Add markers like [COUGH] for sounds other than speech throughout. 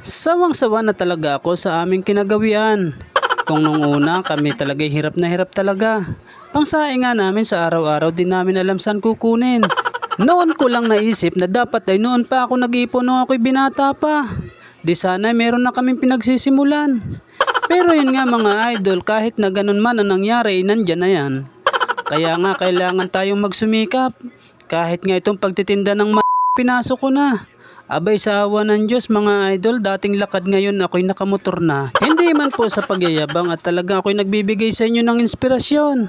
Sawang-sawa na talaga ako sa aming kinagawian. Kung nung una kami talaga hirap na hirap talaga. Pangsaing nga namin sa araw-araw din namin alam saan kukunin. Noon ko lang naisip na dapat ay noon pa ako nag-ipon nung ako'y binata pa. Di sana meron na kaming pinagsisimulan. Pero yun nga mga idol, kahit na ganun man ang nangyari, nandyan na yan. Kaya nga kailangan tayong magsumikap. Kahit nga itong pagtitinda ng ma- pinasok ko na. Abay sa awa ng Diyos mga idol, dating lakad ngayon ako'y nakamotor na. Hindi man po sa pagyayabang at talaga ako'y nagbibigay sa inyo ng inspirasyon.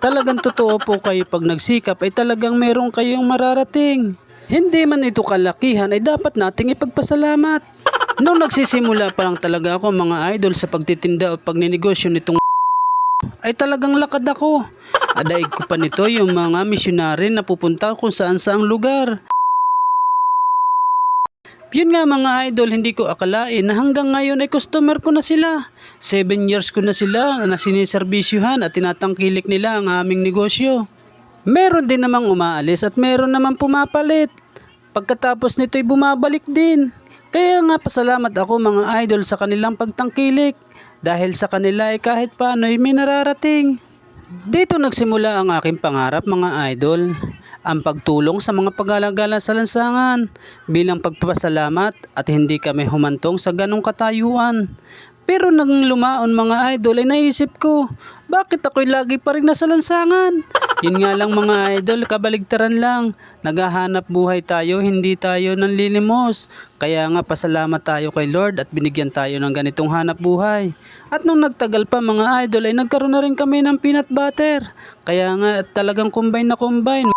Talagang totoo po kayo pag nagsikap ay talagang meron kayong mararating. Hindi man ito kalakihan ay dapat nating ipagpasalamat. Nung nagsisimula pa lang talaga ako mga idol sa pagtitinda o pagninegosyo nitong ay talagang lakad ako. Adaig ko pa nito yung mga misyonary na pupunta kung saan saang lugar. Yun nga mga idol, hindi ko akalain na hanggang ngayon ay customer ko na sila. Seven years ko na sila na siniserbisyuhan at tinatangkilik nila ang aming negosyo. Meron din namang umaalis at meron namang pumapalit. Pagkatapos nito'y bumabalik din. Kaya nga pasalamat ako mga idol sa kanilang pagtangkilik. Dahil sa kanila ay kahit paano'y may nararating. Dito nagsimula ang aking pangarap mga idol. Ang pagtulong sa mga pag-alagala sa lansangan bilang pagpapasalamat at hindi kami humantong sa ganong katayuan. Pero nang lumaon mga idol ay naisip ko, bakit ako'y lagi pa rin nasa lansangan? Yun nga lang mga idol, kabaligtaran lang. Naghahanap buhay tayo, hindi tayo nanlilimos. Kaya nga pasalamat tayo kay Lord at binigyan tayo ng ganitong hanap buhay. At nung nagtagal pa mga idol ay nagkaroon na rin kami ng peanut butter. Kaya nga talagang combine na combine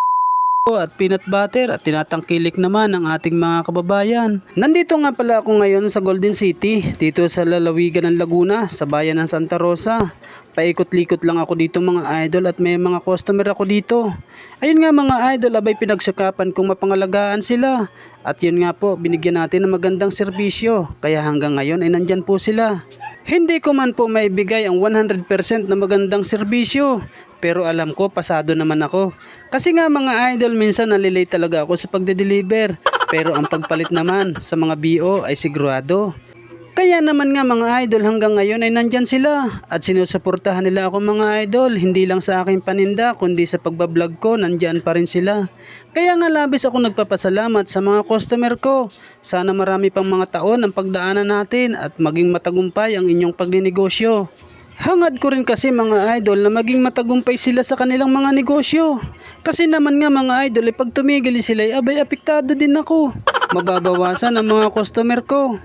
at peanut butter at tinatangkilik naman ang ating mga kababayan. Nandito nga pala ako ngayon sa Golden City, dito sa lalawigan ng Laguna, sa bayan ng Santa Rosa. Paikot-likot lang ako dito mga idol at may mga customer ako dito. Ayun nga mga idol, abay pinagsakapan kong mapangalagaan sila. At yun nga po, binigyan natin ng magandang serbisyo. Kaya hanggang ngayon ay nandyan po sila. Hindi ko man po maibigay ang 100% na magandang serbisyo. Pero alam ko, pasado naman ako. Kasi nga mga idol, minsan nalilate talaga ako sa pagde-deliver. Pero ang pagpalit naman sa mga BO ay sigurado. Kaya naman nga mga idol hanggang ngayon ay nandyan sila at sinusuportahan nila ako mga idol hindi lang sa aking paninda kundi sa pagbablog ko nandyan pa rin sila. Kaya nga labis ako nagpapasalamat sa mga customer ko. Sana marami pang mga taon ang pagdaanan natin at maging matagumpay ang inyong pagninegosyo. Hangad ko rin kasi mga idol na maging matagumpay sila sa kanilang mga negosyo. Kasi naman nga mga idol ay pag tumigil sila ay abay apektado din ako. Mababawasan ang mga customer ko.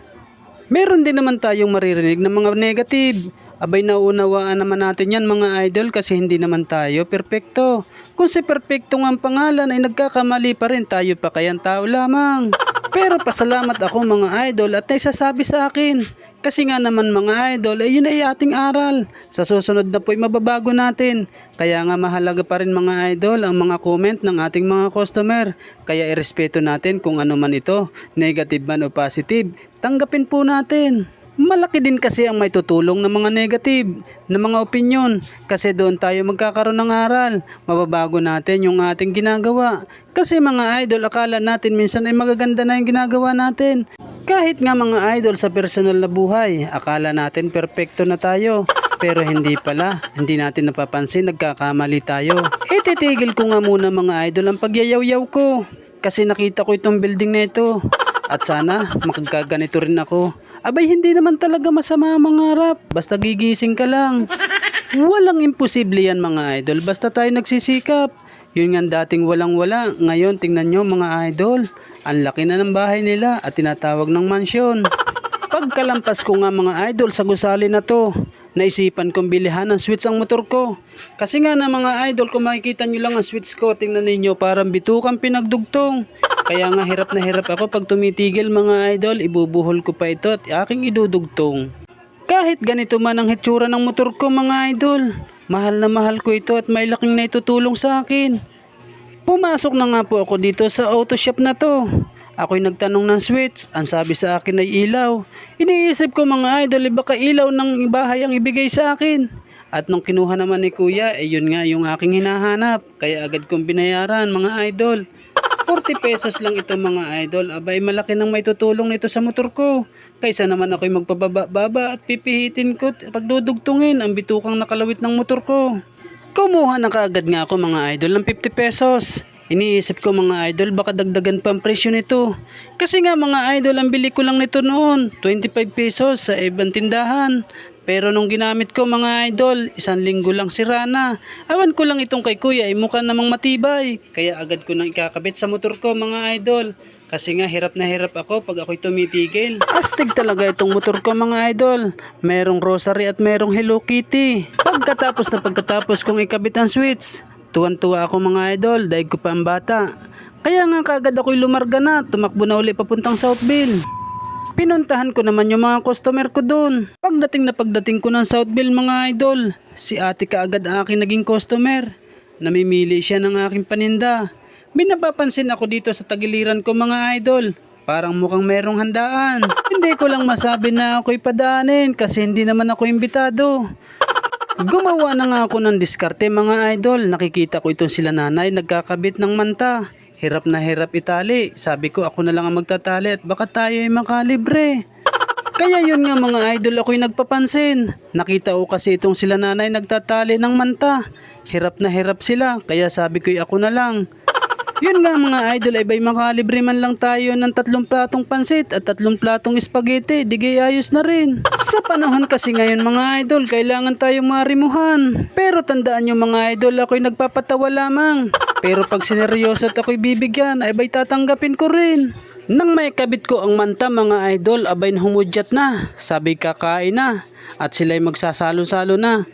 Meron din naman tayong maririnig ng mga negative. Abay naunawaan naman natin yan mga idol kasi hindi naman tayo perpekto. Kung si perpekto nga ang pangalan ay nagkakamali pa rin tayo pa kayang tao lamang. Pero pasalamat ako mga idol at naisasabi sa akin. Kasi nga naman mga idol, ay yun ay ating aral. Sa susunod na po ay mababago natin. Kaya nga mahalaga pa rin mga idol ang mga comment ng ating mga customer. Kaya irespeto natin kung ano man ito, negative man o positive. Tanggapin po natin. Malaki din kasi ang may tutulong ng mga negative, ng mga opinion. Kasi doon tayo magkakaroon ng aral. Mababago natin yung ating ginagawa. Kasi mga idol, akala natin minsan ay magaganda na yung ginagawa natin. Kahit nga mga idol sa personal na buhay, akala natin perpekto na tayo. Pero hindi pala, hindi natin napapansin, nagkakamali tayo. E titigil ko nga muna mga idol ang pagyayaw-yaw ko. Kasi nakita ko itong building na ito. At sana makagaganito rin ako. Abay hindi naman talaga masama ang mangarap. Basta gigising ka lang. Walang imposible yan mga idol. Basta tayo nagsisikap. Yun nga dating walang-wala. Ngayon tingnan nyo mga idol. Ang laki na ng bahay nila at tinatawag ng mansyon. Pagkalampas ko nga mga idol sa gusali na to, naisipan kong bilihan ng switch ang motor ko. Kasi nga na mga idol, kung makikita nyo lang ang switch ko, tingnan ninyo parang bitukan pinagdugtong. Kaya nga hirap na hirap ako pag tumitigil mga idol, ibubuhol ko pa ito at aking idudugtong. Kahit ganito man ang hitsura ng motor ko mga idol, mahal na mahal ko ito at may laking naitutulong sa akin. Pumasok na nga po ako dito sa auto shop na to. Ako'y nagtanong ng switch, ang sabi sa akin ay ilaw. Iniisip ko mga idol, eh, baka ilaw ng bahay ang ibigay sa akin. At nung kinuha naman ni kuya, eh yun nga yung aking hinahanap. Kaya agad kong binayaran mga idol. 40 pesos lang ito mga idol. Abay malaki nang may tutulong nito sa motor ko. Kaysa naman ako'y magpababa-baba at pipihitin ko at pagdudugtungin ang bitukang nakalawit ng motor ko. Kumuha na kaagad nga ako mga idol ng 50 pesos. Iniisip ko mga idol baka dagdagan pa ang presyo nito. Kasi nga mga idol ang bili ko lang nito noon 25 pesos sa ibang tindahan. Pero nung ginamit ko mga idol, isang linggo lang sira na. Awan ko lang itong kay kuya ay mukha namang matibay. Kaya agad ko nang ikakabit sa motor ko mga idol. Kasi nga hirap na hirap ako pag ako'y tumitigil. Astig talaga itong motor ko mga idol. Merong rosary at merong Hello Kitty. Pagkatapos na pagkatapos kong ikabit ang switch, tuwan-tuwa ako mga idol dahil ko pa ang bata. Kaya nga kagad ako'y lumarga na, tumakbo na uli papuntang Southville. Pinuntahan ko naman yung mga customer ko doon. Pagdating na pagdating ko ng Southville mga idol, si ate kaagad ang aking naging customer. Namimili siya ng aking paninda. May napapansin ako dito sa tagiliran ko mga idol. Parang mukhang merong handaan. Hindi ko lang masabi na ako'y padaanin kasi hindi naman ako imbitado. Gumawa na nga ako ng diskarte mga idol. Nakikita ko itong sila nanay nagkakabit ng manta. Hirap na hirap itali. Sabi ko ako na lang ang magtatali at baka tayo ay makalibre. Kaya yun nga mga idol ako'y nagpapansin. Nakita ko kasi itong sila nanay nagtatali ng manta. Hirap na hirap sila. Kaya sabi ko ako na lang. Yun nga mga idol ay bay makalibre man lang tayo ng tatlong platong pansit at tatlong platong spaghetti, digay ayos na rin. Sa panahon kasi ngayon mga idol, kailangan tayong marimuhan. Pero tandaan nyo mga idol, ako'y nagpapatawa lamang. Pero pag sineryoso at ako'y bibigyan, ay tatanggapin ko rin. Nang may kabit ko ang manta mga idol, abay humudyat na. Sabi kakain na. At sila'y magsasalo-salo na.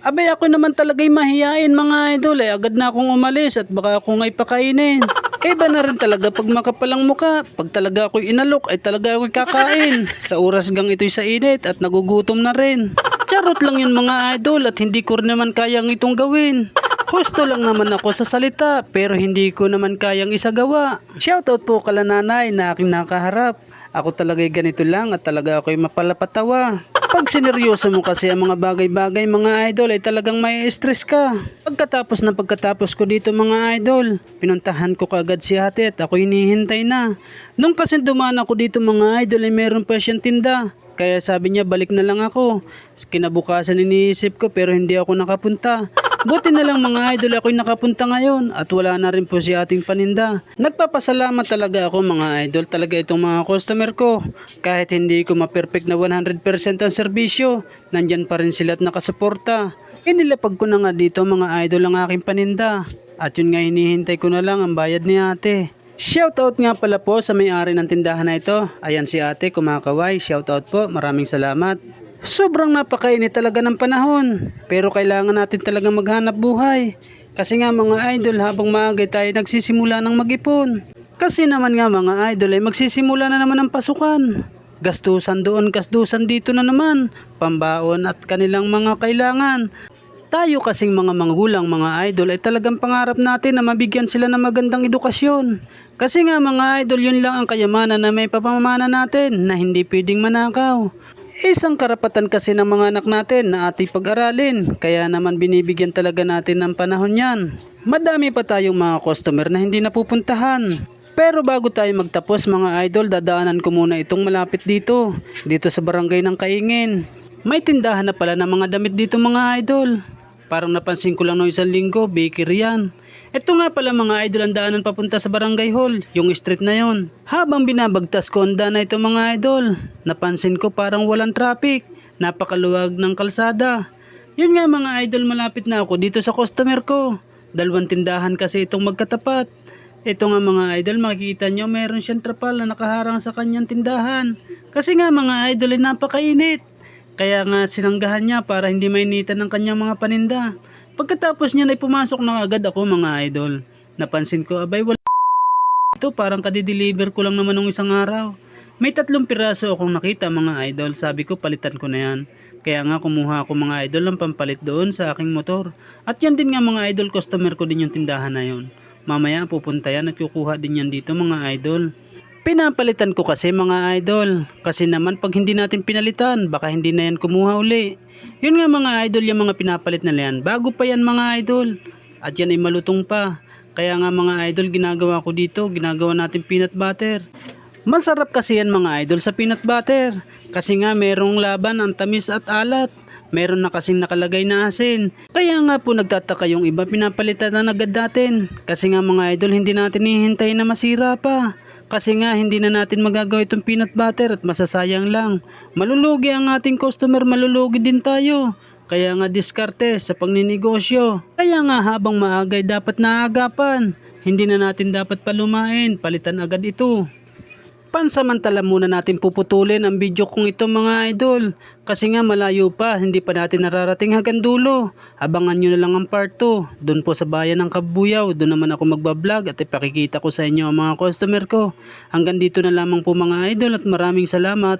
Abay ako naman talaga'y mahiyain mga idol eh. Agad na akong umalis at baka ako nga'y pakainin. [LAUGHS] Iba na rin talaga pag makapalang muka. Pag talaga ako'y inalok ay talaga ako'y kakain. [LAUGHS] Sa oras gang ito'y sa init at nagugutom na rin. Charot lang yun mga idol at hindi ko naman kayang itong gawin. Husto lang naman ako sa salita pero hindi ko naman kayang isagawa. Shoutout po kala nanay na aking nakaharap. Ako talaga'y ganito lang at talaga ako'y mapalapatawa. Pag sineryoso mo kasi ang mga bagay-bagay mga idol ay talagang may stress ka. Pagkatapos na pagkatapos ko dito mga idol, pinuntahan ko kaagad si ate at ako hinihintay na. Nung kasi dumaan ako dito mga idol ay meron pa siyang tinda. Kaya sabi niya balik na lang ako. Kinabukasan iniisip ko pero hindi ako nakapunta. Buti na lang mga idol ako'y nakapunta ngayon at wala na rin po si ating paninda. Nagpapasalamat talaga ako mga idol talaga itong mga customer ko. Kahit hindi ko ma-perfect na 100% ang serbisyo, nandyan pa rin sila at nakasuporta. Inilapag ko na nga dito mga idol ang aking paninda. At yun nga hinihintay ko na lang ang bayad ni ate. Shoutout nga pala po sa may-ari ng tindahan na ito. Ayan si ate kumakaway. Shoutout po. Maraming salamat. Sobrang napakainit talaga ng panahon. Pero kailangan natin talaga maghanap buhay. Kasi nga mga idol habang maaga tayo nagsisimula ng mag-ipon. Kasi naman nga mga idol ay magsisimula na naman ang pasukan. Gastusan doon, gastusan dito na naman. Pambaon at kanilang mga kailangan. Tayo kasing mga manggulang mga idol ay talagang pangarap natin na mabigyan sila ng magandang edukasyon. Kasi nga mga idol yun lang ang kayamanan na may papamana natin na hindi pwedeng manakaw. Isang karapatan kasi ng mga anak natin na ating pag-aralin, kaya naman binibigyan talaga natin ng panahon yan. Madami pa tayong mga customer na hindi napupuntahan. Pero bago tayo magtapos mga idol, dadaanan ko muna itong malapit dito, dito sa barangay ng Kaingin. May tindahan na pala ng mga damit dito mga idol. Parang napansin ko lang noong isang linggo, bakery yan. Ito nga pala mga idol ang daanan papunta sa barangay hall, yung street na yon. Habang binabagtas ko ang daan na ito mga idol, napansin ko parang walang traffic, napakaluwag ng kalsada. Yun nga mga idol malapit na ako dito sa customer ko. Dalawang tindahan kasi itong magkatapat. Ito nga mga idol makikita nyo meron siyang trapal na nakaharang sa kanyang tindahan. Kasi nga mga idol ay napakainit. Kaya nga sinanggahan niya para hindi mainitan ng kanyang mga paninda. Pagkatapos niya ay pumasok na agad ako mga idol. Napansin ko abay wala ito parang kadideliver ko lang naman ng isang araw. May tatlong piraso akong nakita mga idol. Sabi ko palitan ko na yan. Kaya nga kumuha ako mga idol ng pampalit doon sa aking motor. At yan din nga mga idol customer ko din yung tindahan na yon. Mamaya pupunta yan at kukuha din yan dito mga idol. Pinapalitan ko kasi mga idol. Kasi naman pag hindi natin pinalitan, baka hindi na yan kumuha uli. Yun nga mga idol yung mga pinapalit na yan. Bago pa yan mga idol. At yan ay malutong pa. Kaya nga mga idol, ginagawa ko dito, ginagawa natin peanut butter. Masarap kasi yan mga idol sa peanut butter. Kasi nga merong laban ang tamis at alat. Meron na kasing nakalagay na asin. Kaya nga po nagtataka yung iba pinapalitan na agad natin. Kasi nga mga idol hindi natin hihintay na masira pa. Kasi nga hindi na natin magagawa itong peanut butter at masasayang lang. Malulugi ang ating customer, malulugi din tayo. Kaya nga diskarte sa pagninegosyo. Kaya nga habang maagay dapat naagapan. Hindi na natin dapat palumain, palitan agad ito. Pansamantala muna natin puputulin ang video kong ito mga idol. Kasi nga malayo pa, hindi pa natin nararating hanggang dulo. Abangan nyo na lang ang part 2. Doon po sa bayan ng Kabuyaw, doon naman ako magbablog at ipakikita ko sa inyo ang mga customer ko. Hanggang dito na lamang po mga idol at maraming salamat.